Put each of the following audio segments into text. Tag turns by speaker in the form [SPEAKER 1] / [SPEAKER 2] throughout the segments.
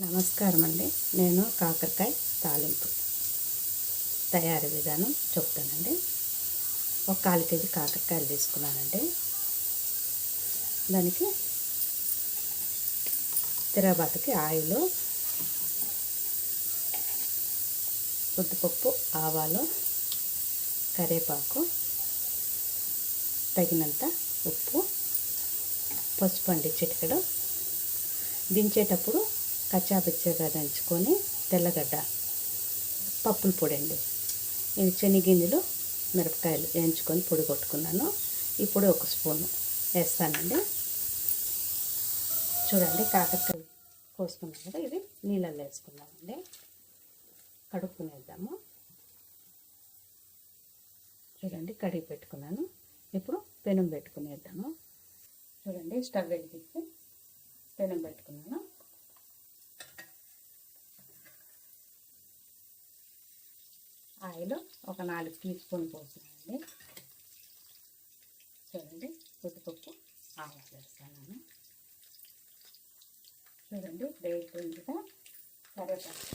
[SPEAKER 1] నమస్కారం అండి నేను కాకరకాయ తాలింపు తయారీ విధానం చెప్తానండి. ఒక కాలు కేజీ కాకరకాయలు తీసుకున్నానండి. దానికి తిరగబాతకి ఆయిల్ ఉద్దిపప్పు ఆవాలు కరివేపాకు తగినంత ఉప్పు పసుపు అండి చిటికడు. దించేటప్పుడు కచ్చాపిచ్చగా దంచుకొని తెల్లగడ్డ పప్పుల పొడి అండి ఇవి శనిగింజలు మిరపకాయలు వేయించుకొని పొడి కొట్టుకున్నాను. ఇప్పుడే ఒక స్పూను వేస్తానండి. చూడండి కాకరకాయ కోసుకున్నాం కదా ఇది నీళ్ళల్లో వేసుకున్నామండి కడుక్కునేద్దాము. చూడండి కడిగి పెట్టుకున్నాను. ఇప్పుడు పెనం పెట్టుకునేద్దాము. చూడండి స్టవ్ వెలిగిస్తే పెనం పెట్టుకున్నాను. ఆయిల్ ఒక నాలుగు టీ స్పూన్ పోతున్నానండి చూడండి ఉద్దిపప్పు ఆవాలు వేస్తాను చూడండి వేగుతుందిగా కరివేపాకు.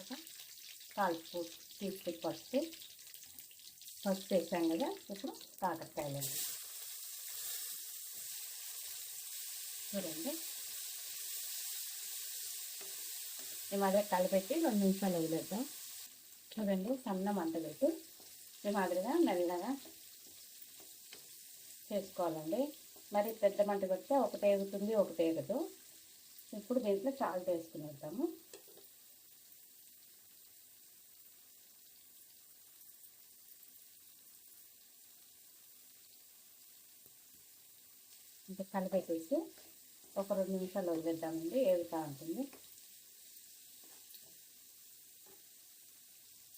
[SPEAKER 1] ఒక కాల్ స్పూన్ టీ స్పూన్ పసుపు. పసుపు వేసాం కదా ఇప్పుడు కాకరకాయలు చూడండి మేము అదే కలిపెట్టి రెండు నిమిషాలు వదిలేద్దాం. చూడండి సన్న మంట పెట్టి ఈ మాదిరిగా మెల్లగా చేసుకోవాలండి. మరి పెద్ద మంట పెడితే ఒకటి ఎగుతుంది ఒకటి ఎగదు ఇప్పుడు దీంట్లో చాలు వేసుకుని వద్దాము ఇంకా కలిపెట్టేసి ఒక రెండు నిమిషాలు వదిలేద్దామండి. ఏగుతూ ఉంటుంది.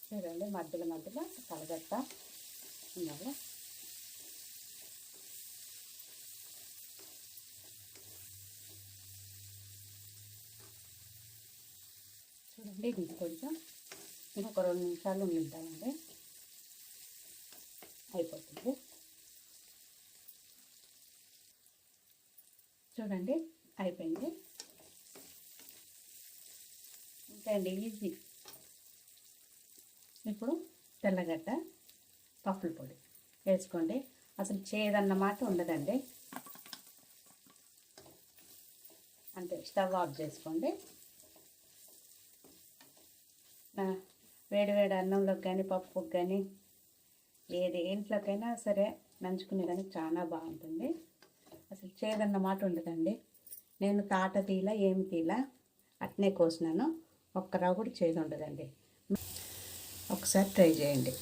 [SPEAKER 1] చూడండి మధ్యలో మధ్యలో కలగట్ట. ఉండాలి చూడండి ఇది కొంచెం ఇంకొక రెండు నిమిషాలు ఉండిద్దామండి అయిపోతుంది. చూడండి అయిపోయింది. ఇంకా అండి ఈజీ ఇప్పుడు తెల్లగడ్డ పప్పుల పొడి వేసుకోండి. అసలు చేదన్న మాట ఉండదండి. అంతే స్టవ్ ఆఫ్ చేసుకోండి. వేడి వేడి అన్నంలోకి కానీ పప్పుకి కానీ ఏది ఇంట్లోకైనా సరే నంచుకునే కానీ చాలా బాగుంటుంది. అసలు చేదన్న మాట ఉండదండి. నేను తాట తీల ఏమి తీల అట్నే కోసినాను. ఒక్కరావు కూడా చేదు ఉండదండి. ఒకసారి ట్రై చేయండి.